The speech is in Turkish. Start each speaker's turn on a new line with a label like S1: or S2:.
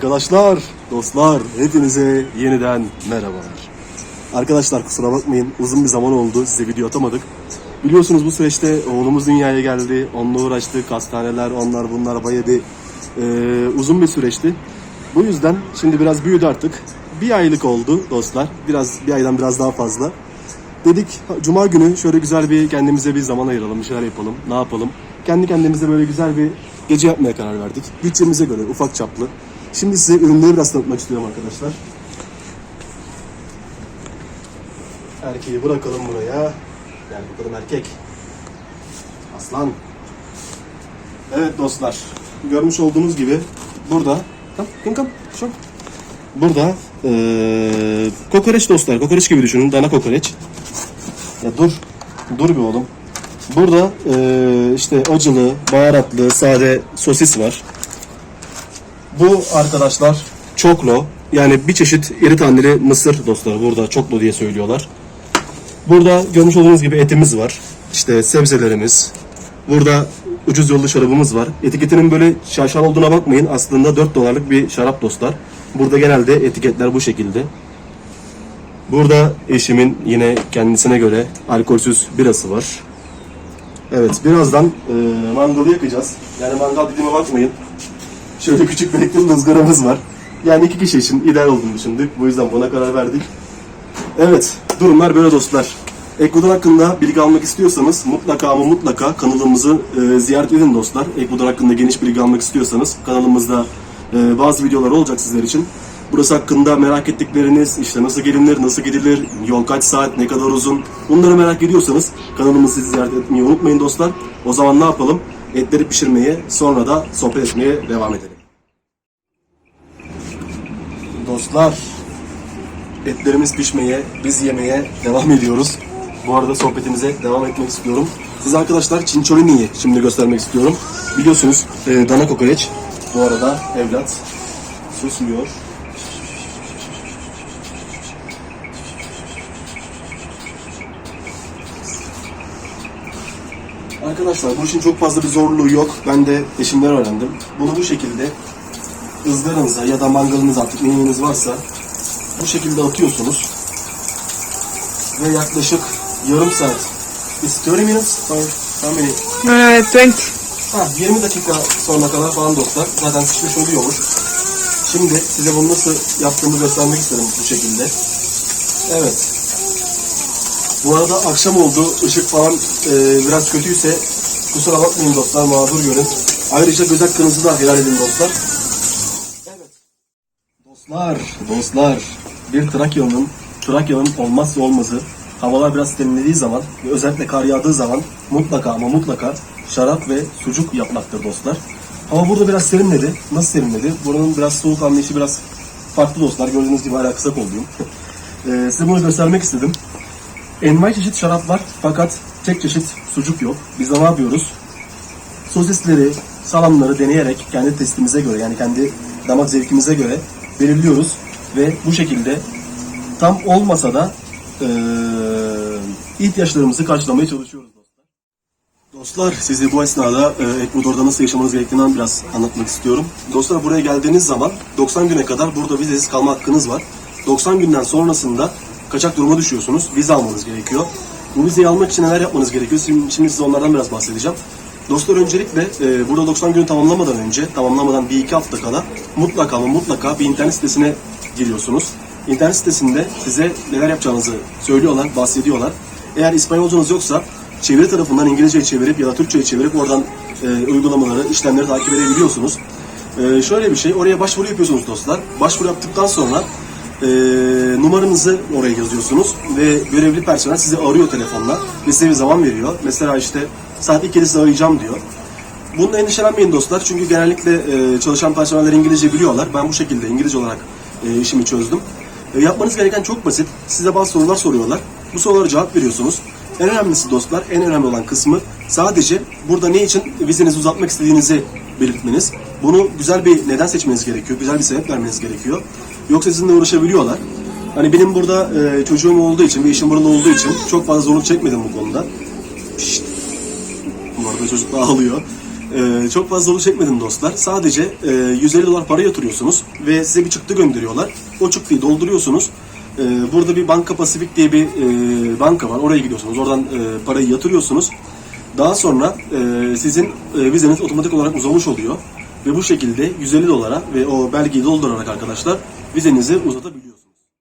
S1: Arkadaşlar, dostlar, hepinize yeniden merhabalar. Arkadaşlar kusura bakmayın, uzun bir zaman oldu, size video atamadık. Biliyorsunuz bu süreçte oğlumuz dünyaya geldi, onunla uğraştık, hastaneler, onlar bunlar bayağı bir e, uzun bir süreçti. Bu yüzden şimdi biraz büyüdü artık. Bir aylık oldu dostlar, biraz bir aydan biraz daha fazla. Dedik cuma günü şöyle güzel bir kendimize bir zaman ayıralım, bir şeyler yapalım, ne yapalım. Kendi kendimize böyle güzel bir gece yapmaya karar verdik. Bütçemize göre ufak çaplı. Şimdi size ürünleri biraz tanıtmak istiyorum arkadaşlar. Erkeği bırakalım buraya. Gel bakalım erkek. Aslan. Evet dostlar. Görmüş olduğunuz gibi burada Kam, kam, kam. Şok. Burada eee kokoreç dostlar. Kokoreç gibi düşünün. Dana kokoreç. Ya dur. Dur bir oğlum. Burada eee, işte acılı, baharatlı, sade sosis var. Bu arkadaşlar çoklo. Yani bir çeşit iri taneli mısır dostlar. Burada çoklo diye söylüyorlar. Burada görmüş olduğunuz gibi etimiz var. İşte sebzelerimiz. Burada ucuz yollu şarabımız var. Etiketinin böyle şaşalı olduğuna bakmayın. Aslında 4 dolarlık bir şarap dostlar. Burada genelde etiketler bu şekilde. Burada eşimin yine kendisine göre alkolsüz birası var. Evet birazdan e, mangalı yakacağız. Yani mangal dediğime bakmayın. Şöyle küçük bir ekran ızgaramız var. Yani iki kişi için ideal olduğunu düşündük. Bu yüzden buna karar verdik. Evet, durumlar böyle dostlar. Ekvador hakkında bilgi almak istiyorsanız mutlaka ama mutlaka kanalımızı e, ziyaret edin dostlar. Ekvador hakkında geniş bilgi almak istiyorsanız kanalımızda e, bazı videolar olacak sizler için. Burası hakkında merak ettikleriniz, işte nasıl gelinir, nasıl gidilir, yol kaç saat, ne kadar uzun bunları merak ediyorsanız kanalımızı ziyaret etmeyi unutmayın dostlar. O zaman ne yapalım? Etleri pişirmeye, sonra da sohbet etmeye devam edelim. Dostlar, Etlerimiz pişmeye, biz yemeye devam ediyoruz. Bu arada sohbetimize devam etmek istiyorum. Size arkadaşlar Cinciolini'yi şimdi göstermek istiyorum. Biliyorsunuz e, dana kokoreç. Bu arada evlat susmuyor. Arkadaşlar bu işin çok fazla bir zorluğu yok. Ben de eşimden öğrendim. Bunu bu şekilde ızgaranıza ya da mangalınız artık neyiniz varsa bu şekilde atıyorsunuz. Ve yaklaşık yarım saat. Is 30 minutes or how many?
S2: Uh, 20.
S1: Ha, 20 dakika sonra kadar falan dostlar. Zaten pişmiş oluyormuş. Şimdi size bunu nasıl yaptığımı göstermek istedim bu şekilde. Evet. Bu arada akşam oldu. Işık falan e, biraz kötüyse kusura bakmayın dostlar. Mağdur görün. Ayrıca göz hakkınızı da helal edin dostlar. Evet. Dostlar, dostlar. Bir Trakya'nın, Trakya'nın olmazsa olmazı havalar biraz serinlediği zaman ve özellikle kar yağdığı zaman mutlaka ama mutlaka şarap ve sucuk yapmaktır dostlar. Hava burada biraz serinledi. Nasıl serinledi? Buranın biraz soğuk anlayışı biraz farklı dostlar. Gördüğünüz gibi hala kısa kolluyum. Ee, size bunu göstermek istedim. Envai çeşit şarap var fakat tek çeşit sucuk yok. Biz de ne yapıyoruz? Sosisleri, salamları deneyerek kendi testimize göre yani kendi damak zevkimize göre belirliyoruz ve bu şekilde tam olmasa da eee, ihtiyaçlarımızı karşılamaya çalışıyoruz dostlar. Dostlar size bu esnada e, Ekvador'da nasıl yaşamanız gerektiğinden biraz anlatmak istiyorum. Dostlar buraya geldiğiniz zaman 90 güne kadar burada vizesiz kalma hakkınız var. 90 günden sonrasında kaçak duruma düşüyorsunuz. Vize almanız gerekiyor. Bu vizeyi almak için neler yapmanız gerekiyor? Şimdi, şimdi size onlardan biraz bahsedeceğim. Dostlar öncelikle e, burada 90 günü tamamlamadan önce, tamamlamadan bir iki hafta kala mutlaka ama mutlaka bir internet sitesine giriyorsunuz. İnternet sitesinde size neler yapacağınızı söylüyorlar, bahsediyorlar. Eğer İspanyolcanız yoksa çeviri tarafından İngilizce'ye çevirip ya da Türkçe'ye çevirip oradan e, uygulamaları, işlemleri takip edebiliyorsunuz. E, şöyle bir şey, oraya başvuru yapıyorsunuz dostlar. Başvuru yaptıktan sonra e, numaranızı oraya yazıyorsunuz ve görevli personel sizi arıyor telefonla ve size bir zaman veriyor. Mesela işte saat 2'de sizi arayacağım diyor. Bununla endişelenmeyin dostlar çünkü genellikle e, çalışan personeller İngilizce biliyorlar. Ben bu şekilde İngilizce olarak e, işimi çözdüm. E, yapmanız gereken çok basit. Size bazı sorular soruyorlar. Bu sorulara cevap veriyorsunuz. En önemlisi dostlar, en önemli olan kısmı sadece burada ne için vizenizi uzatmak istediğinizi belirtmeniz. Bunu güzel bir neden seçmeniz gerekiyor, güzel bir sebep vermeniz gerekiyor. Yoksa sizinle uğraşabiliyorlar. Hani benim burada e, çocuğum olduğu için ve işim burada olduğu için çok fazla zorluk çekmedim bu konuda. Şşt. Bu arada çocuk da ağlıyor. Ee, çok fazla zorluk çekmedim dostlar. Sadece e, 150 dolar para yatırıyorsunuz ve size bir çıktı gönderiyorlar. O çıktıyı dolduruyorsunuz. Ee, burada bir Banka Pasifik diye bir e, banka var. Oraya gidiyorsunuz. Oradan e, parayı yatırıyorsunuz. Daha sonra e, sizin e, vizeniz otomatik olarak uzamış oluyor. Ve bu şekilde 150 dolara ve o belgeyi doldurarak arkadaşlar vizenizi uzatabiliyorsunuz.